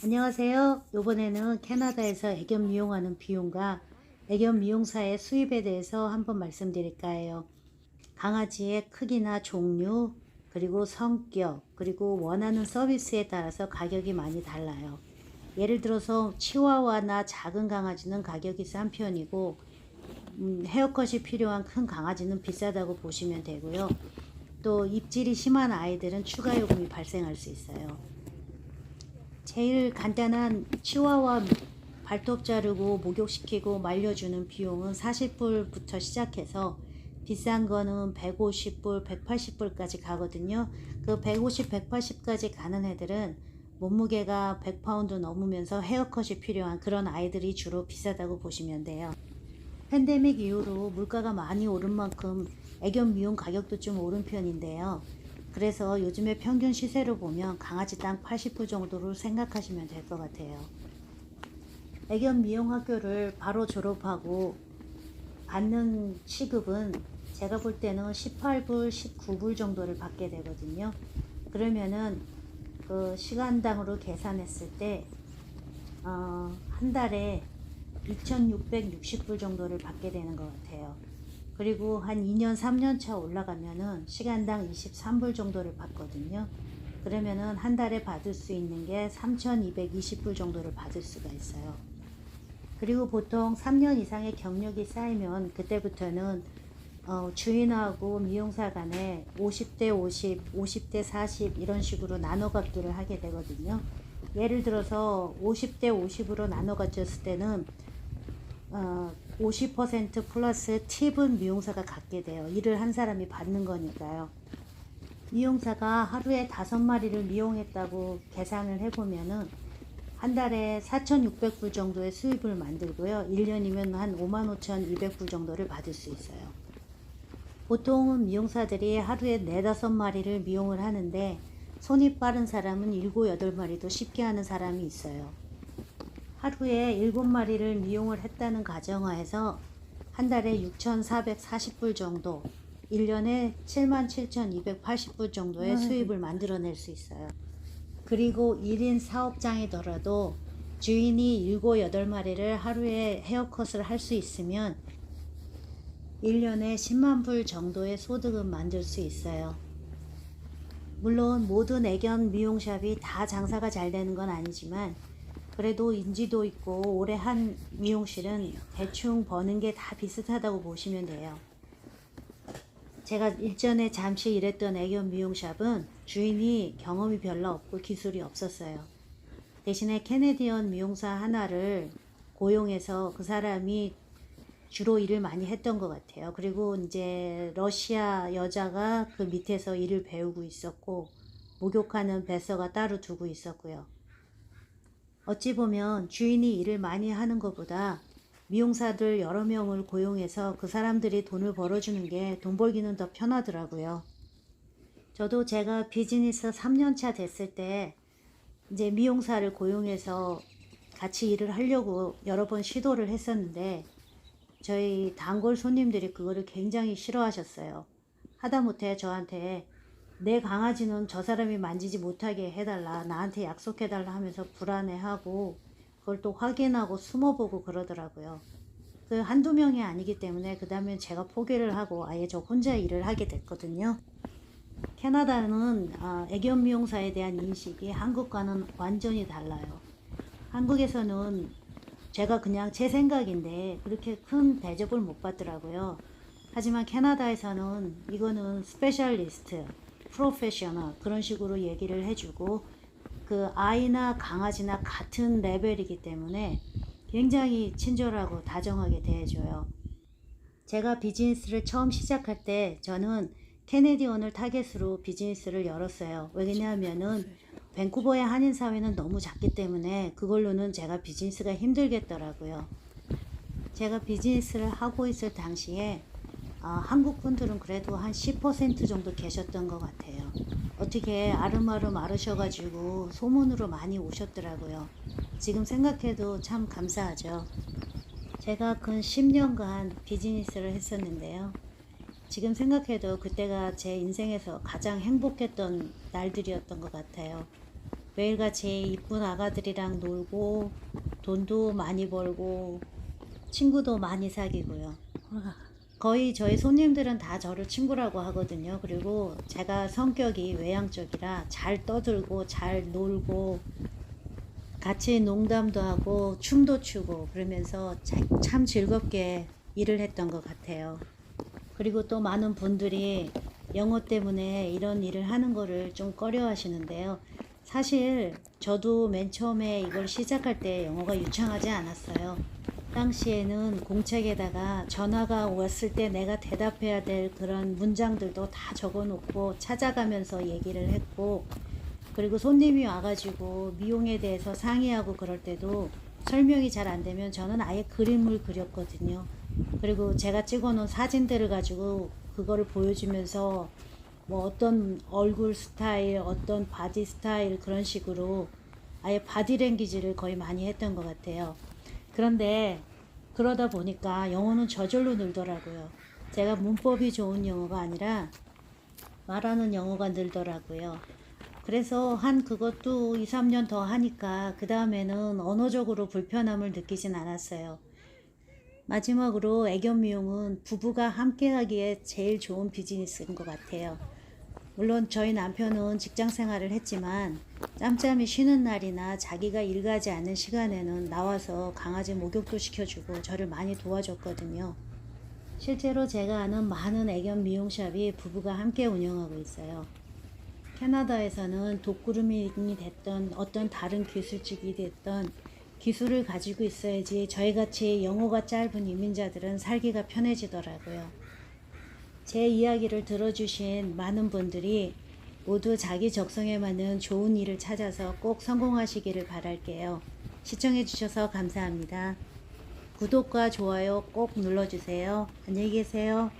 안녕하세요. 이번에는 캐나다에서 애견 미용하는 비용과 애견 미용사의 수입에 대해서 한번 말씀드릴까 해요. 강아지의 크기나 종류, 그리고 성격, 그리고 원하는 서비스에 따라서 가격이 많이 달라요. 예를 들어서 치와와나 작은 강아지는 가격이 싼 편이고 음, 헤어컷이 필요한 큰 강아지는 비싸다고 보시면 되고요. 또 입질이 심한 아이들은 추가 요금이 발생할 수 있어요. 제일 간단한 치와와 발톱 자르고 목욕시키고 말려주는 비용은 40불부터 시작해서 비싼 거는 150불, 180불까지 가거든요. 그 150, 180까지 가는 애들은 몸무게가 100파운드 넘으면서 헤어컷이 필요한 그런 아이들이 주로 비싸다고 보시면 돼요. 팬데믹 이후로 물가가 많이 오른 만큼 애견 미용 가격도 좀 오른 편인데요. 그래서 요즘에 평균 시세로 보면 강아지 땅 80불 정도로 생각하시면 될 것 같아요. 애견 미용 학교를 바로 졸업하고 받는 시급은 제가 볼 때는 18불, 19불 정도를 받게 되거든요. 그러면은 그 시간당으로 계산했을 때, 어, 한 달에 2,660불 정도를 받게 되는 것 같아요. 그리고 한 2년, 3년 차 올라가면은 시간당 23불 정도를 받거든요. 그러면은 한 달에 받을 수 있는 게 3,220불 정도를 받을 수가 있어요. 그리고 보통 3년 이상의 경력이 쌓이면 그때부터는 어, 주인하고 미용사 간에 50대 50, 50대 40 이런 식으로 나눠 갖기를 하게 되거든요. 예를 들어서 50대 50으로 나눠 갖췄을 때는 어, 50% 플러스 팁은 미용사가 갖게 돼요. 일을 한 사람이 받는 거니까요. 미용사가 하루에 다섯 마리를 미용했다고 계산을 해보면은 한 달에 4,600불 정도의 수입을 만들고요. 1년이면 한 55,200불 정도를 받을 수 있어요. 보통은 미용사들이 하루에 4, 5마리를 미용을 하는데 손이 빠른 사람은 7, 8마리도 쉽게 하는 사람이 있어요. 하루에 7마리를 미용을 했다는 가정하에서 한 달에 6,440불 정도, 1년에 77,280불 정도의 수입을 만들어낼 수 있어요. 그리고 1인 사업장이더라도 주인이 7, 8마리를 하루에 헤어컷을 할 수 있으면 1년에 10만 불 정도의 소득은 만들 수 있어요. 물론 모든 애견 미용샵이 다 장사가 잘 되는 건 아니지만 그래도 인지도 있고 오래 한 미용실은 대충 버는 게 다 비슷하다고 보시면 돼요. 제가 일전에 잠시 일했던 애견 미용샵은 주인이 경험이 별로 없고 기술이 없었어요. 대신에 캐네디언 미용사 하나를 고용해서 그 사람이 주로 일을 많이 했던 것 같아요. 그리고 이제 러시아 여자가 그 밑에서 일을 배우고 있었고, 목욕하는 배서가 따로 두고 있었고요. 어찌 보면 주인이 일을 많이 하는 것보다 미용사들 여러 명을 고용해서 그 사람들이 돈을 벌어주는 게 돈 벌기는 더 편하더라고요. 저도 제가 비즈니스 3년차 됐을 때 이제 미용사를 고용해서 같이 일을 하려고 여러 번 시도를 했었는데 저희 단골 손님들이 그거를 굉장히 싫어하셨어요. 하다못해 저한테 내 강아지는 저 사람이 만지지 못하게 해달라, 나한테 약속해달라 하면서 불안해하고 그걸 또 확인하고 숨어보고 그러더라고요. 그 한두 명이 아니기 때문에 그 다음에 제가 포기를 하고 아예 저 혼자 일을 하게 됐거든요. 캐나다는 아, 애견 미용사에 대한 인식이 한국과는 완전히 달라요. 한국에서는 제가 그냥 제 생각인데 그렇게 큰 대접을 못 받더라고요. 하지만 캐나다에서는 이거는 스페셜리스트, 프로페셔널 그런 식으로 얘기를 해주고 그 아이나 강아지나 같은 레벨이기 때문에 굉장히 친절하고 다정하게 대해줘요. 제가 비즈니스를 처음 시작할 때 저는 캐네디언을 타겟으로 비즈니스를 열었어요. 왜냐하면은 밴쿠버의 한인 사회는 너무 작기 때문에 그걸로는 제가 비즈니스가 힘들겠더라고요. 제가 비즈니스를 하고 있을 당시에 아, 한국 분들은 그래도 한 10% 정도 계셨던 것 같아요. 어떻게 아름아름 아르셔가지고 소문으로 많이 오셨더라고요. 지금 생각해도 참 감사하죠. 제가 근 10년간 비즈니스를 했었는데요. 지금 생각해도 그때가 제 인생에서 가장 행복했던 날들이었던 것 같아요. 매일같이 이쁜 아가들이랑 놀고 돈도 많이 벌고 친구도 많이 사귀고요. 거의 저희 손님들은 다 저를 친구라고 하거든요. 그리고 제가 성격이 외향적이라 잘 떠들고 잘 놀고 같이 농담도 하고 춤도 추고 그러면서 자- 참 즐겁게 일을 했던 것 같아요. 그리고 또 많은 분들이 영어 때문에 이런 일을 하는 거를 좀 꺼려 하시는데요. 사실 저도 맨 처음에 이걸 시작할 때 영어가 유창하지 않았어요. 당시에는 공책에다가 전화가 왔을 때 내가 대답해야 될 그런 문장들도 다 적어 놓고 찾아가면서 얘기를 했고 그리고 손님이 와가지고 미용에 대해서 상의하고 그럴 때도 설명이 잘 안 되면 저는 아예 그림을 그렸거든요. 그리고 제가 찍어 놓은 사진들을 가지고 그거를 보여주면서 뭐 어떤 얼굴 스타일, 어떤 바디 스타일 그런 식으로 아예 바디랭귀지를 거의 많이 했던 것 같아요. 그런데 그러다 보니까 영어는 저절로 늘더라고요. 제가 문법이 좋은 영어가 아니라 말하는 영어가 늘더라고요. 그래서 한 그것도 2, 3년 더 하니까 그 다음에는 언어적으로 불편함을 느끼진 않았어요. 마지막으로 애견 미용은 부부가 함께 하기에 제일 좋은 비즈니스인 것 같아요. 물론 저희 남편은 직장 생활을 했지만 짬짬이 쉬는 날이나 자기가 일 가지 않는 시간에는 나와서 강아지 목욕도 시켜주고 저를 많이 도와줬거든요. 실제로 제가 아는 많은 애견 미용샵이 부부가 함께 운영하고 있어요. 캐나다에서는 독구루밍이 됐던 어떤 다른 기술직이 됐던 기술을 가지고 있어야지 저희같이 영어가 짧은 이민자들은 살기가 편해지더라고요. 제 이야기를 들어주신 많은 분들이 모두 자기 적성에 맞는 좋은 일을 찾아서 꼭 성공하시기를 바랄게요. 시청해주셔서 감사합니다. 구독과 좋아요 꼭 눌러주세요. 안녕히 계세요.